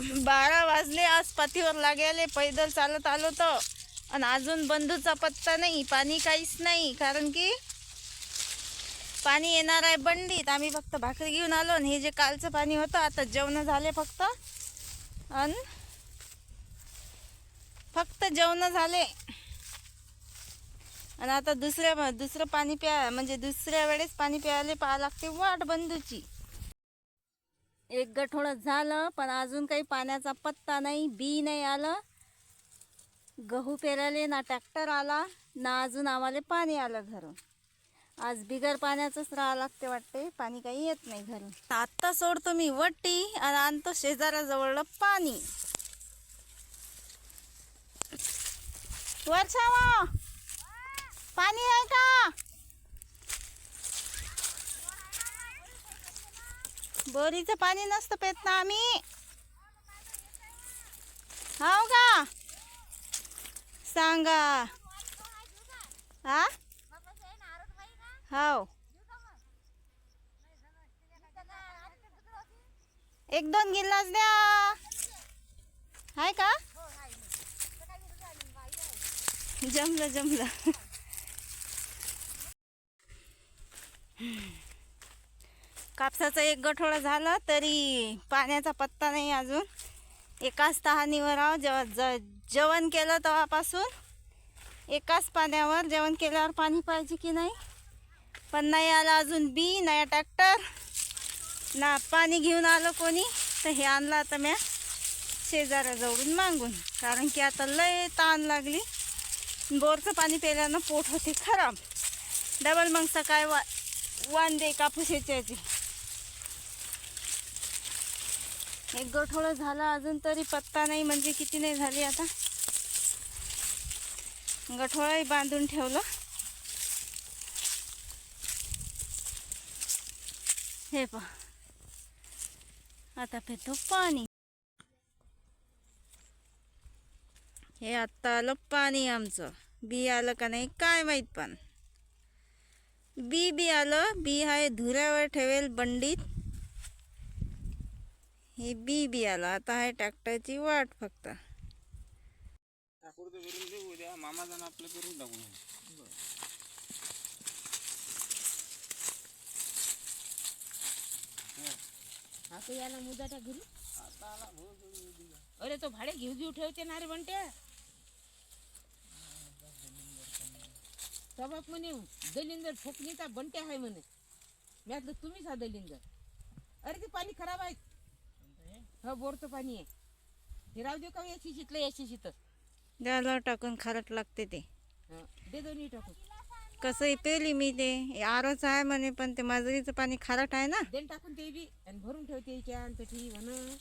बारा वाजले आज पातीवर लागले पैदल चालत आलो तर आणि अजून बंधूचा पत्ता नाही पाणी काहीच नाही कारण की पाणी येणार आहे बंडीत आम्ही फक्त भाकरी घेऊन आलो आणि हे जे कालचं पाणी होतं आता जेवण झाले फक्त. आणि फक्त जेवण झाले. आणि आता दुसऱ्या दुसरं पाणी प्या म्हणजे दुसऱ्या वेळेस पाणी प्यायला पाहा लागते वाट बंधूची एक गठोडं झालं पण अजून काही पाण्याचा पत्ता नाही बी नाही आलं. गहू पेरायले ना ट्रॅक्टर आला ना अजून आम्हाला पाणी आलं घरून. आज बिगर पाण्याचंच राहावं लागते वाटते पाणी काही येत नाही घरून आत्ता सोडतो मी वट्टी आणि आणतो शेजाऱ्याजवळ पाणी. वर्षावा पाणी आहे का? बोरीचं पाणी नसतं पेत ना आम्ही. हो का? सांगा. हा हो एक दोन गिल्लास द्या. आहे का? जमलं जमलं. कापसाचा एक गठोळा झाला तरी पाण्याचा पत्ता नाही अजून. एकाच तहानीवर आहो जेव्हा ज जेवण केलं तेव्हापासून एकाच पाण्यावर जेवण केल्यावर पाणी पाहिजे की नाही? पण नाही आलं अजून बी नाही ट्रॅक्टर. ना पाणी घेऊन आलं कोणी? तर हे आणलं आता म्या शेजाऱ्याजवळून मागून. कारण की आता लय ताण लागली. बोरचं पाणी प्यायल्यानं पोट होते खराब. डबल मग सकाळी वा वांदे कापूस याच्याची एक गोठवळं झालं अजून तरी पत्ता नाही म्हणजे किती नाही झाली आता. गठोळाही बांधून ठेवलं. हे पा आता पितो पाणी. हे आत्ता आलं पाणी आमचं. बी आलं का नाही काय माहीत पण. बी बी आलं बी आहे धुऱ्यावर ठेवेल बंडीत. हे बी बी आलं आता आहे ट्रॅक्टरची वाट फक्त. मामा जाणं आपलं करून टाकू आता याला मुदाच्या घरी. अरे तो भाडे घेऊ घेऊ ठेवते ना रे म्हणते सबाब म्हणे दलिंदर ठोकणीचा बंटे आहे म्हणे. मी म्हटलं तुम्हीच हा दलिंदर. अरे ते पाणी खराब आहे. हो बोरचं पाणी आहे. हे राहू देऊ का याची शितलं याची शित द्यायला टाकून खारट लागते ते. दे दोन्ही टाकून. कसंही पेली मी ते. हे आरोच आहे म्हणे पण ते माजरीचं पाणी खारट आहे ना. देण टाकून ते बी आणि भरून ठेवते याच्या आणि पेठी म्हणून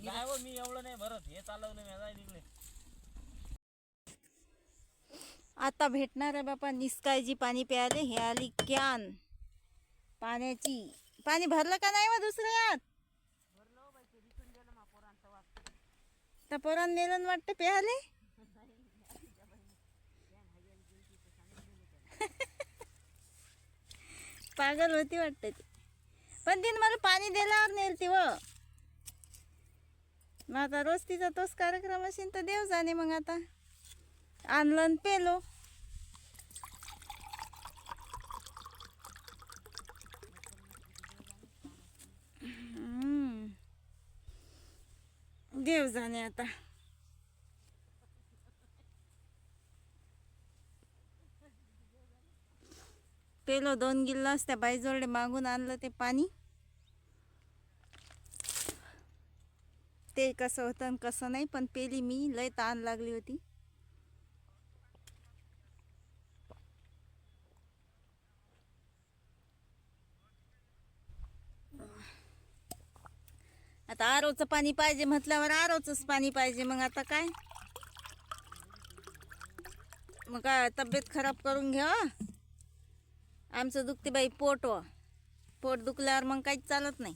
नाही हो, मी एवढं नाही भरत. हे चालवलं मी जाय आता भेटणार आहे बापा निसकायची पाणी प्यायले. हे आली कॅन. पाण्याची. पाणी भरलं का नाही मग दुसऱ्यात त्या पोरान नेलं वाटतं प्यायले? पागल होती वाटतं ती. पण तिने मला पाणी दिल्यावर नेल ती व. मग आता रोज तिचा तोच कार्यक्रम असेल तर देव जाणे मग आता. आणलं आणि पेलो. देव जाणे आता पेलो दोन गिल्लास त्या बाईजवळ मागून आणलं ते पाणी. ते कसं होतं आणि कसं नाही पण पेली मी लय ताण लागली होती. आता आरोचं पाणी पाहिजे म्हटल्यावर आरोचंच पाणी पाहिजे मग आता काय? मग काय तब्येत खराब करून घ्या आमचं दुखते बाई पोट व पोट दुखल्यावर मग काहीच चालत नाही.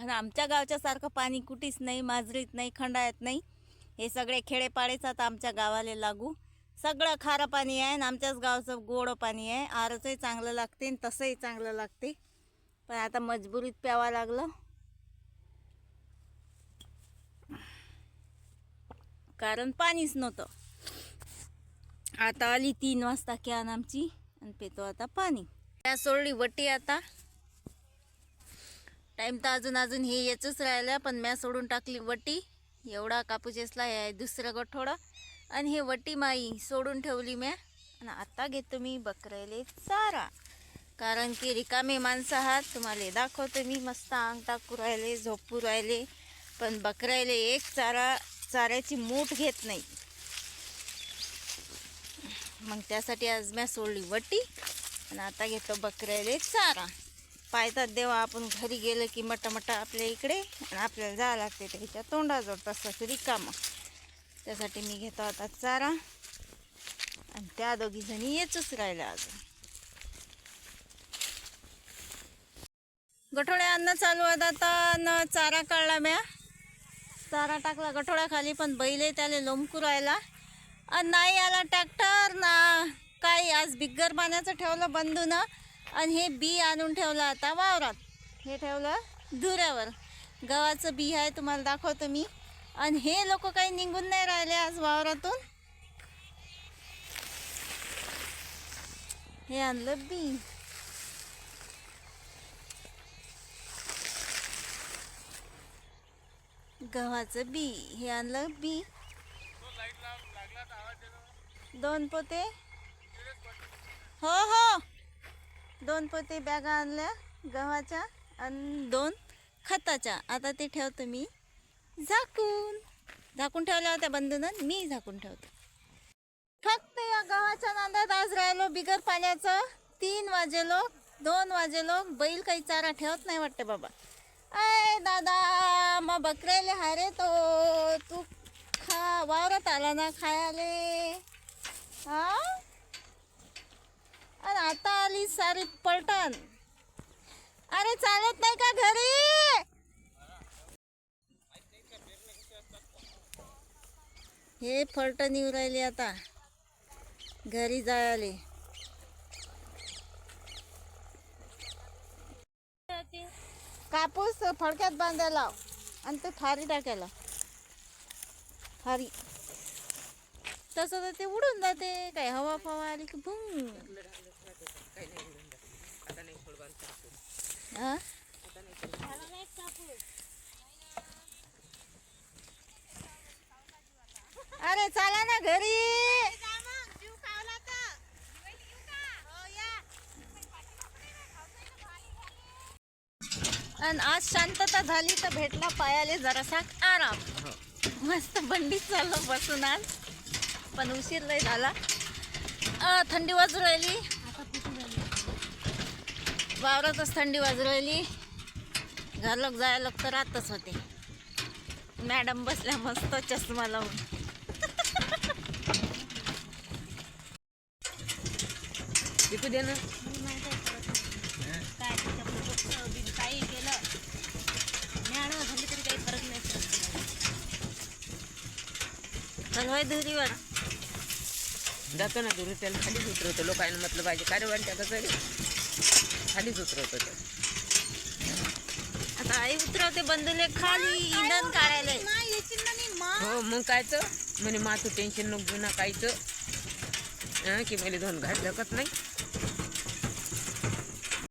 आणि आमच्या गावच्या सारखं पाणी कुठेच नाही माजरीत नाही खंडाळ्यात नाही. हे सगळे खेडेपाडेच आता आमच्या गावाला लागू. सगळं खारं पाणी आहे आणि आमच्याच गावचं गोडं पाणी आहे. आरचंही चांगलं लागते आणि तसंही चांगलं लागते. पण आता मजबुरीत प्यावं लागलं. कारण पाणीच नव्हतं. आता आली तीन वाजता कॅन आमची आणि पितो आता पाणी. त्या सोडली वटी आता. टाईम तर अजून अजून हे याचंच राहिलं पण म्या सोडून टाकली वटी. एवढा कापूस येसला आहे दुसरं गठोडं. आणि हे वटी माई सोडून ठेवली म्या. आणि आता घेतो मी बकरेले चारा. कारण की रिकामे माणसं आहात तुम्हाला दाखवतो मी. मस्त अंग टाकू राहिले झोपू राहिले पण बकरायले एक चारा चाऱ्याची मूठ घेत नाही. मग त्यासाठी आज म्या सोडली वटी. आणि आता घेतो बकऱ्याले चारा. पायतात देवा आपण घरी गेलं की मटा आपल्या इकडे आणि आपल्याला जावं लागते त्याच्या तोंडाजवळ. तसंच रिकामं. त्यासाठी मी घेतो आता चारा. आणि त्या दोघी जणी येचच राहिल्या अजून. गठोड्या अन्न चालू आहेत आता. न चारा काढला म्या. चारा टाकला गठोड्याखाली पण बैले त्याला लोमकू राहिला. आणि नाही आला ट्रॅक्टर ना. काही आज बिग्गर पाण्याचं ठेवलं बंधून. आणि हे बी आणून ठेवलं आता वावरात. हे ठेवलं धुऱ्यावर. गव्हाचं बी आहे तुम्हाला दाखवतो मी. आणि हे लोक काही निघून नाही राहिले आज वावरातून. हे आणलं बी. गव्हाचं बी. हे आणलं बी. दोन पोते. हो हो. दोन पोते बॅगा आणल्या गव्हाच्या आणि दोन खताच्या. आता ते ठेवतो मी झाकून. झाकून ठेवल्या होत्या बंधूनं मी झाकून ठेवतो. फक्त या गव्हाच्या नांदात आज राहिलो बिगर पाण्याचं. तीन वाजेलो दोन वाजेलो बैल काही चारा ठेवत नाही वाटते बाबा. अय दादा मग बकरेले हारे तो. तू खा वावरात आला ना खायाले. हा? आणि आता आली सारी पलटण. अरे चालत नाही का घरी? हे फलटण येऊ राहिली आता. घरी जायले. कापूस फडक्यात बांधायला आणि ते फारी टाकायला. फारी तसं तर ते उडून जाते. काय हवा फवा आली की भुंग. अरे चला ना घरी. आणि आज शांतता झाली तर भेटला पायाले जरासा आराम. मस्त बंडीत चाललो बसून आज. पण उशीर लय झाला. थंडी वाजू राहिली. वावरातच थंडी वाजू राहिली घरलोक जायला तर रातच होते. मॅडम बसल्या मस्त चष्मा लावून. विकू दे ना. काय काही केलं. मॅडम झाली तरी काही फरक नाही चल होय धुरीवर जातो ना दूर त्याला खालीच उतरवतो. लोकांना म्हटलं पाहिजे काय वाटतं कसं खालीच उतरवतो तो. आता आई उतरवते बंधूले खाली इंधन काढायला. हो मग कायचं म्हणे मा तू टेन्शन नको घेऊ ना कायचं हं, की मला दोन घाट धकत नाही?